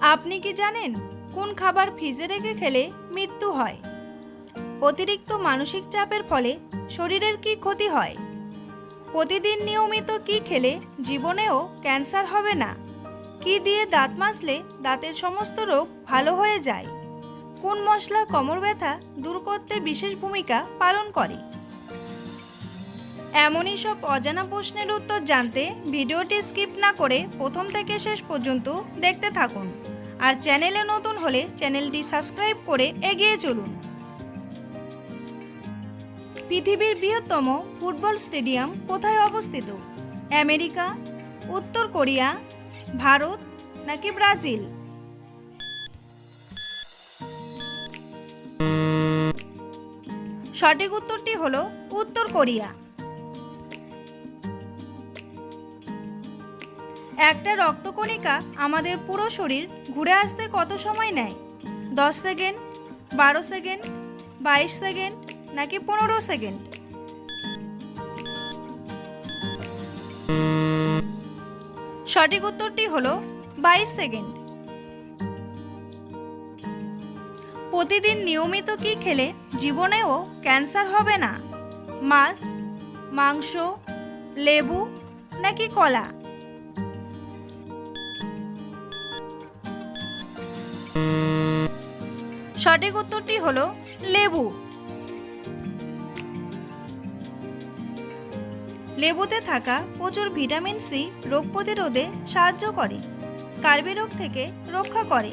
আপনি কি জানেন কোন খাবার ফ্রিজে রেখে খেলে মৃত্যু হয়? অতিরিক্ত মানসিক চাপের ফলে শরীরের কি ক্ষতি হয়? প্রতিদিন নিয়মিত কি খেলে জীবনেও ক্যান্সার হবে না? কি দিয়ে দাঁত মাজলে দাঁতের সমস্ত রোগ ভালো হয়ে যায়? কোন মশলা কোমর ব্যথা দূর করতে বিশেষ ভূমিকা পালন করে? এমনই সব অজানা প্রশ্নের উত্তর জানতে ভিডিওটি স্কিপ না করে প্রথম থেকে শেষ পর্যন্ত দেখতে থাকুন। আর চ্যানেলে নতুন হলে চ্যানেলটি সাবস্ক্রাইব করে এগিয়ে চলুন। পৃথিবীর বৃহত্তম ফুটবল স্টেডিয়াম কোথায় অবস্থিত? আমেরিকা, উত্তর কোরিয়া, ভারত নাকি ব্রাজিল? সঠিক উত্তরটি হলো উত্তর কোরিয়া। একটা রক্তকণিকা আমাদের পুরো শরীর ঘুরে আসতে কত সময় নেয়? দশ সেকেন্ড, বারো সেকেন্ড, বাইশ সেকেন্ড, নাকি পনেরো সেকেন্ড? সঠিক উত্তরটি হলো বাইশ সেকেন্ড। প্রতিদিন নিয়মিত কি খেলে জীবনেও ক্যান্সার হবে না? মাছ, মাংস, লেবু, নাকি কলা? সঠিক উত্তরটি হলো লেবু। লেবুতে থাকা প্রচুর ভিটামিন সি রোগ প্রতিরোধে সাহায্য করে, স্কার্বি রোগ থেকে রক্ষা করে,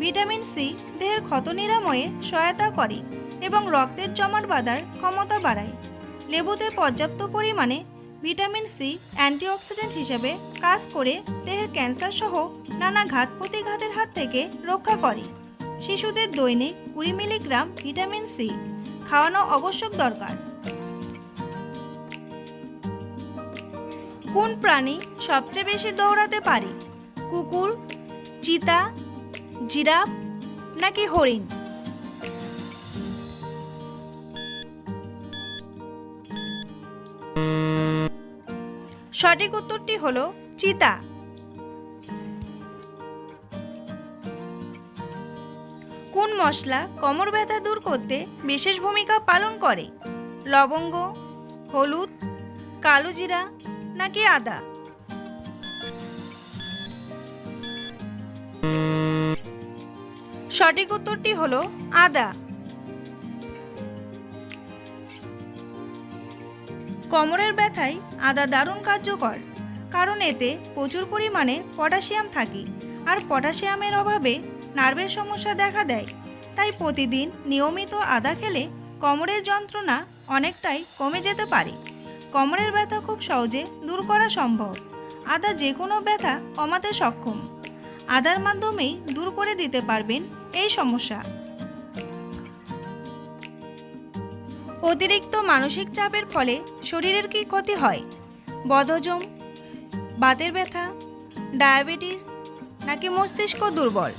ভিটামিন সি দেহের ক্ষত নিরাময়ে সহায়তা করে এবং রক্তের জমাট বাঁধার ক্ষমতা বাড়ায়। লেবুতে পর্যাপ্ত পরিমাণে ভিটামিন সি অ্যান্টিঅক্সিডেন্ট হিসেবে কাজ করে দেহের ক্যান্সার সহ নানা ঘাত প্রতিঘাতের হাত থেকে রক্ষা করে। শিশুদের দৈনিক কুড়ি মিলিগ্রাম ভিটামিন সি খাওয়ানো আবশ্যক দরকার। কোন প্রাণী সবচেয়ে বেশি দৌড়াতে পারে? কুকুর, চিতা, জিরাফ নাকি হরিণ? সঠিক উত্তরটি হলো চিতা। কোন মশলা কোমর ব্যথা দূর করতে বিশেষ ভূমিকা পালন করে? লবঙ্গ, হলুদ, কালো জিরা নাকি আদা? সঠিক উত্তরটি হলো আদা। কোমরের ব্যথায় আদা দারুণ কার্যকর, কারণ এতে প্রচুর পরিমাণে পটাশিয়াম থাকে, আর পটাশিয়ামের অভাবে নার্ভের সমস্যা দেখা দেয়। তাই প্রতিদিন নিয়মিত আদা খেলে কোমরের যন্ত্রণা অনেকটাই কমে যেতে পারে। কোমরের ব্যথা খুব সহজে দূর করা সম্ভব। আদা যে কোনো ব্যথা কমাতে সক্ষম। আদার মাধ্যমেই দূর করে দিতে পারবেন এই সমস্যা। অতিরিক্ত মানসিক চাপের ফলে শরীরের কি ক্ষতি হয়? বদহজম, বাতের ব্যথা, ডায়াবেটিস নাকি মস্তিষ্ক দুর্বল?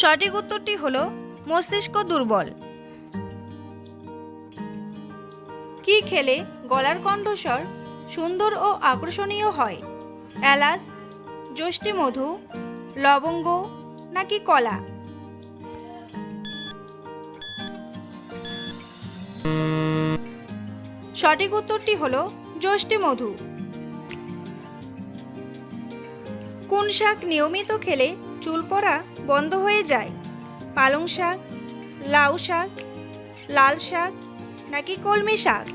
সঠিক উত্তরটি হল মস্তিষ্ক দুর্বল। কি খেলে গলার কণ্ঠস্বর সুন্দর ও আকর্ষণীয় হয়? এলাচ যষ্টি মধু লবঙ্গ নাকি কলা? সঠিক উত্তরটি হল যষ্টি মধু কোন শাক নিয়মিত খেলে চুল পড়া বন্ধ হয়ে যায়। পালং শাক, লাউ শাক, লাল শাক, নাকি কলমি শাক?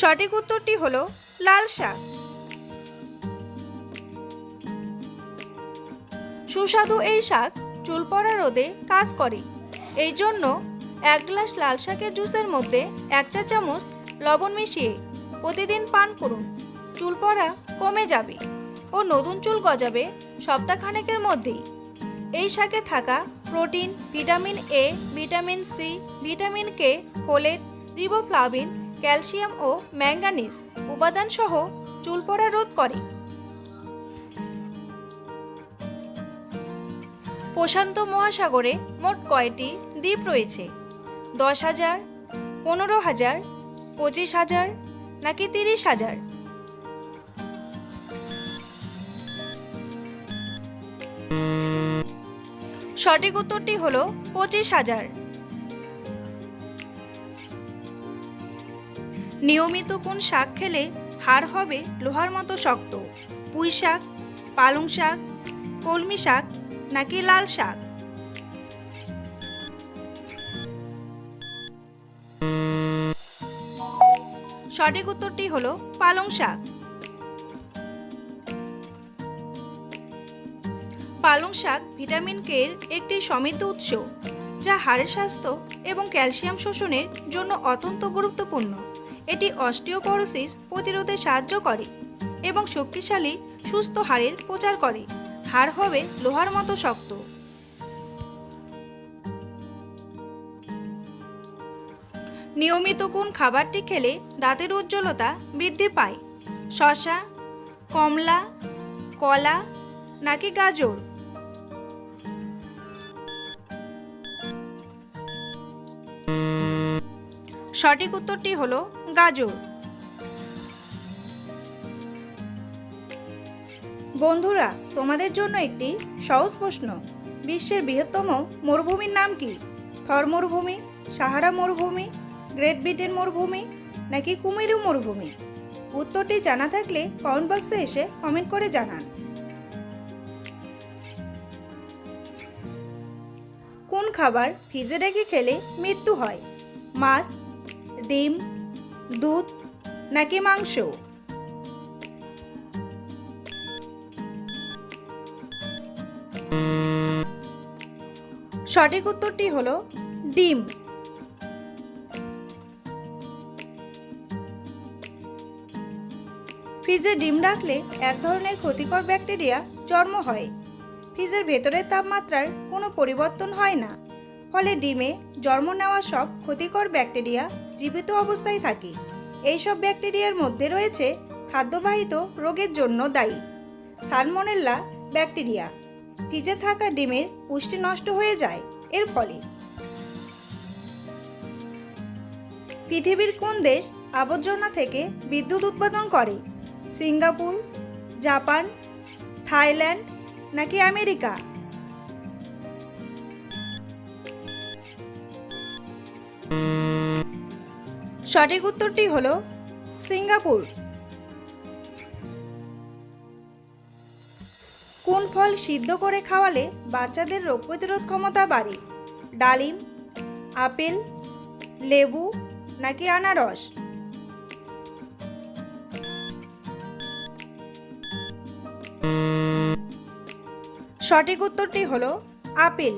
সঠিক উত্তরটি হলো লাল শাক। সুস্বাদু এই শাক চুল পড়া রোদে কাজ করে। এই জন্য এক গ্লাস লাল শাকের জুসের মধ্যে এক চা চামচ লবণ মিশিয়ে প্রতিদিন পান করুন। চুল পড়া কমে যাবে ও নতুন চুল গজাবে সপ্তাহখানেকের মধ্যেই। এই শাকে থাকা protein, vitamin A vitamin C vitamin K folate, riboflavin, calcium O manganese উপাদান সহ চুল পড়া রোধ করে। প্রশান্ত মহাসাগরে মোট কয়টি দ্বীপ রয়েছে? দশ হাজার, পনেরো হাজার, পঁচিশ হাজার নাকি তিরিশ হাজার? সঠিক উত্তরটি হল পঁচিশ হাজার। নিয়মিত কোন শাক খেলে হাড় হবে লোহার মতো শক্ত? পুঁই শাক, পালং শাক, কলমি শাক নাকি লাল শাক? সঠিক উত্তরটি হলো পালং শাক। পালং শাক ভিটামিন কে এর একটি সমৃদ্ধ উৎস, যা হাড়ের স্বাস্থ্য এবং ক্যালসিয়াম শোষণের জন্য অত্যন্ত গুরুত্বপূর্ণ। এটি অস্টিওপরোসিস প্রতিরোধে সাহায্য করে এবং শক্তিশালী, সুস্থ হাড়ের প্রচার করে। হাড় হবে লোহার মতো শক্ত। নিয়মিত কোন খাবারটি খেলে দাঁতের উজ্জ্বলতা বৃদ্ধি পায়? শশা, কমলা, কলা নাকি গাজর? সঠিক উত্তরটি হলো গাজর। বন্ধুরা, তোমাদের জন্য একটি সহজ প্রশ্ন। বিশ্বের বৃহত্তম মরুভূমির নাম কি? থর মরুভূমি সাহারা মরুভূমি গ্রেট ব্রিটেন মরুভূমি নাকি কুমিরু মরুভূমি? উত্তরটি জানা থাকলে কমেন্ট বক্সে এসে কমেন্ট করে জানান। কোন খাবার ফ্রিজে রেখে খেলে মৃত্যু হয়? মাছ, ডিম, দুধ নাকি মাংস? সঠিক উত্তরটি হলো ডিম। ফ্রিজে ডিম রাখলে এক ধরনের ক্ষতিকর ব্যাকটেরিয়া জন্ম হয়। ফ্রিজের ভেতরের তাপমাত্রার কোনো পরিবর্তন হয় না। ফলে ডিমে জন্ম নেওয়া সব ক্ষতিকর ব্যাকটেরিয়া জীবিত অবস্থায় থাকে। এইসব ব্যাকটেরিয়ার মধ্যে রয়েছে খাদ্যবাহিত রোগের জন্য দায়ী। Salmonella bacteria. ফ্রিজে থাকা ডিমের পুষ্টি নষ্ট হয়ে যায়। এর ফলে পৃথিবীর কোন দেশ আবর্জনা থেকে বিদ্যুৎ উৎপাদন করে? সিঙ্গাপুর, জাপান, থাইল্যান্ড নাকি আমেরিকা? সঠিক উত্তরটি হলো সিঙ্গাপুর। কোন ফল সিদ্ধ করে খাওয়ালে বাচ্চাদের রোগ প্রতিরোধ ক্ষমতা বাড়ে? ডালিম, আপেল, লেবু নাকি আনারস? সঠিক উত্তরটি হলো আপেল।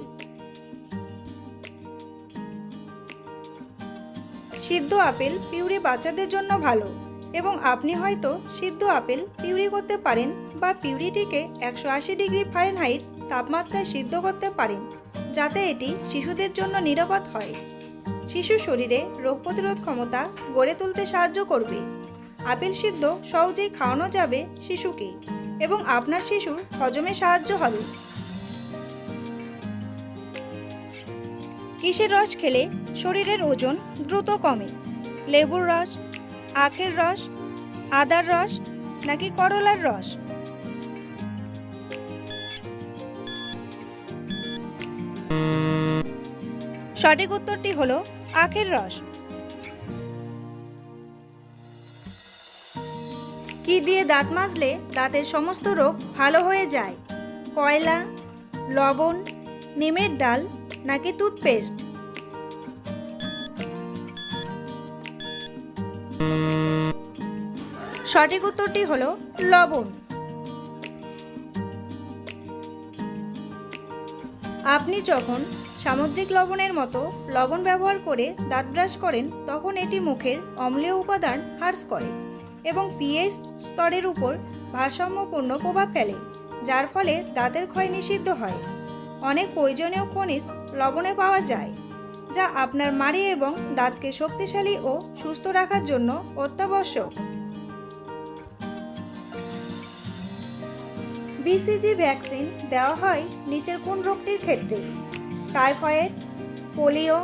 সিদ্ধ আপেল পিউরি বাচ্চাদের জন্য ভালো এবং আপনি হয়তো সিদ্ধ আপেল পিউরি করতে পারেন বা পিউরিটিকে একশো আশি ডিগ্রি ফারেনহাইট তাপমাত্রায় সিদ্ধ করতে পারেন, যাতে এটি শিশুদের জন্য নিরাপদ হয়। শিশু শরীরে রোগ প্রতিরোধ ক্ষমতা গড়ে তুলতে সাহায্য করবে। আপেল সিদ্ধ সহজেই খাওয়ানো যাবে শিশুকে এবং আপনার শিশুর হজমে সাহায্য হবে। কিসের রস খেলে শরীরের ওজন দ্রুত কমে? লেবুর রস, আখের রস, আদার রস নাকি করলার রস? সঠিক উত্তরটি হল আখের রস। কি দিয়ে দাঁত মাজলে দাঁতের সমস্ত রোগ ভালো হয়ে যায়? কয়লা, লবণ, নিমের ডাল নাকি টুথপেস্ট? সঠিক উত্তরটি হলো লবণ। আপনি যখন সামুদ্রিক লবণের মতো লবণ ব্যবহার করে দাঁত ব্রাশ করেন, তখন এটি মুখের অম্লীয় উপাদান হ্রাস করে এবং পিএইচ স্তরের উপর ভারসাম্যপূর্ণ প্রভাব ফেলে, যার ফলে দাঁতের ক্ষয় নিষিদ্ধ হয়। অনেক প্রয়োজনীয় খনিজ লবণে পাওয়া যায়, যা আপনার মাড়ি এবং দাঁতকে শক্তিশালী ও সুস্থ রাখার জন্য অত্যাবশ্যক। বিসিজি ভ্যাকসিন দেওয়া হয় নিচের কোন রোগটির ক্ষেত্রে? টাইফয়েড পোলিও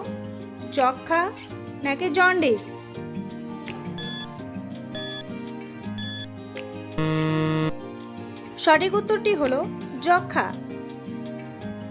যক্ষা নাকি জন্ডিস সঠিক উত্তরটি হলো যক্ষা